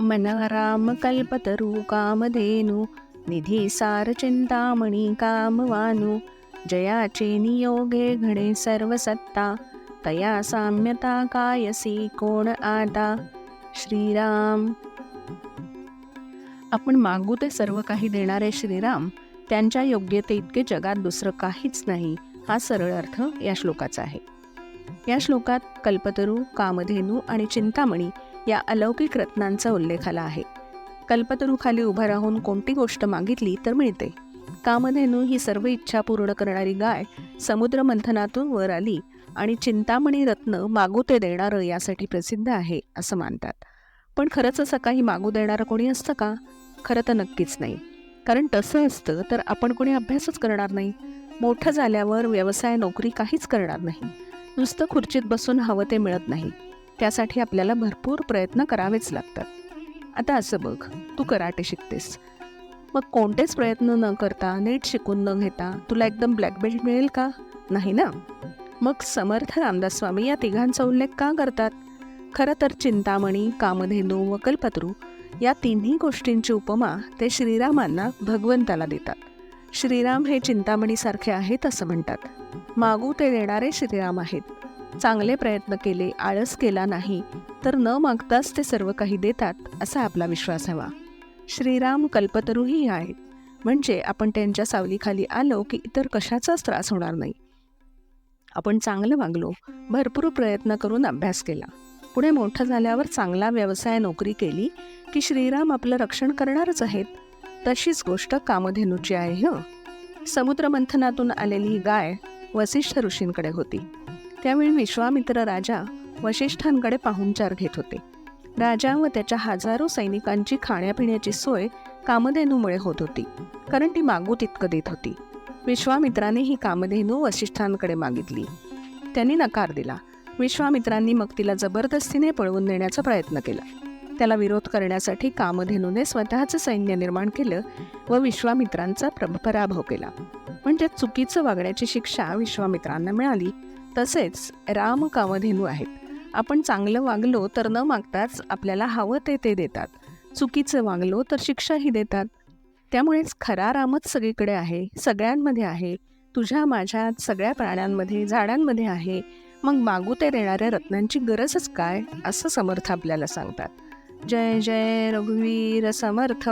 मनहराम कल्पतरु कामधेनु निधी सार चिंतामणी कामवानु जयाचे नियोगे घडे सर्व सत्ता तया साम्यता कायसी कोण आता? श्रीराम। आपण मागू ते सर्व काही देणारे श्रीराम त्यांच्या योग्यते इतके जगात दुसरं काहीच नाही हा सरळ अर्थ या श्लोकाचा आहे. या श्लोकात कल्पतरू कामधेनू आणि चिंतामणी या अलौकिक रत्नांचा उल्लेख आला आहे. कल्पतरूखाली उभा राहून कोणती गोष्ट मागितली तर मिळते. कामधेनू ही सर्व इच्छा पूर्ण करणारी गाय समुद्र मंथनातून वर आली आणि चिंतामणी रत्न मागू ते देणारं यासाठी प्रसिद्ध आहे असं मानतात. पण खरंच असं काही मागू देणारं कोणी असतं का? खरं तर नक्कीच नाही. कारण तसं असतं तर आपण कोणी अभ्यासच करणार नाही. मोठं झाल्यावर व्यवसाय नोकरी काहीच करणार नाही. नुसतं खुर्चीत बसून हवं ते मिळत नाही. त्यासाठी आपल्याला भरपूर प्रयत्न करावेच लागतात. आता असं बघ तू कराटे शिकतेस. मग कोणतेच प्रयत्न न करता नीट शिकून न घेता तुला एकदम ब्लॅक बेल्ट मिळेल का? नाही ना? मग समर्थ रामदास स्वामी या तिघांचा उल्लेख का करतात? खरं तर चिंतामणी कामधेनू व कल्पत्रू या तिन्ही गोष्टींची उपमा ते श्रीरामांना भगवंताला देतात. श्रीराम हे चिंतामणीसारखे आहेत असं म्हणतात. मागू ते देणारे श्रीराम आहेत. चांगले प्रयत्न केले आळस केला नाही तर न मागताच ते सर्व काही देतात असा आपला विश्वास हवा. श्रीराम कल्पतरूही आहेत. म्हणजे आपण त्यांच्या सावलीखाली आलो की इतर कशाचाच त्रास होणार नाही. आपण चांगलं वागलो भरपूर प्रयत्न करून अभ्यास केला. पुढे मोठं झाल्यावर चांगला व्यवसाय नोकरी केली की श्रीराम आपलं रक्षण करणारच आहेत. तशीच गोष्ट कामधेनूची आहे हं. समुद्रमंथनातून आलेली ही गाय वसिष्ठ ऋषींकडे होती. त्यावेळी विश्वामित्र राजा वशिष्ठांकडे पाहुणचार घेत होते. राजा व त्याच्या हजारो सैनिकांची खाण्यापिण्याची सोय कामधेनूमुळे होत होती कारण ती मागू तितकं देत होती. विश्वामित्राने ही कामधेनू वसिष्ठांकडे मागितली. त्यांनी नकार दिला. विश्वामित्रांनी मग तिला जबरदस्तीने पळवून नेण्याचा प्रयत्न केला. त्याला विरोध करण्यासाठी कामधेनूने स्वतःचं सैन्य निर्माण केलं व विश्वामित्रांचा पराभव केला. म्हणजे चुकीचं वागण्याची शिक्षा विश्वामित्रांना मिळाली तसेच राम कामधेनू आहेत. आपण चांगलं वागलो तर न मागताच आपल्याला हवं ते ते देतात. चुकीचं वागलो तर शिक्षाही देतात. त्यामुळेच खरा रामच सगळीकडे आहे सगळ्यांमध्ये आहे. तुझ्या माझ्या सगळ्या प्राण्यांमध्ये झाडांमध्ये आहे. मग मागू ते देणाऱ्या रत्नांची गरजच काय? असं समर्थ आपल्याला सांगतात. जय जय रघुवीर समर्थ.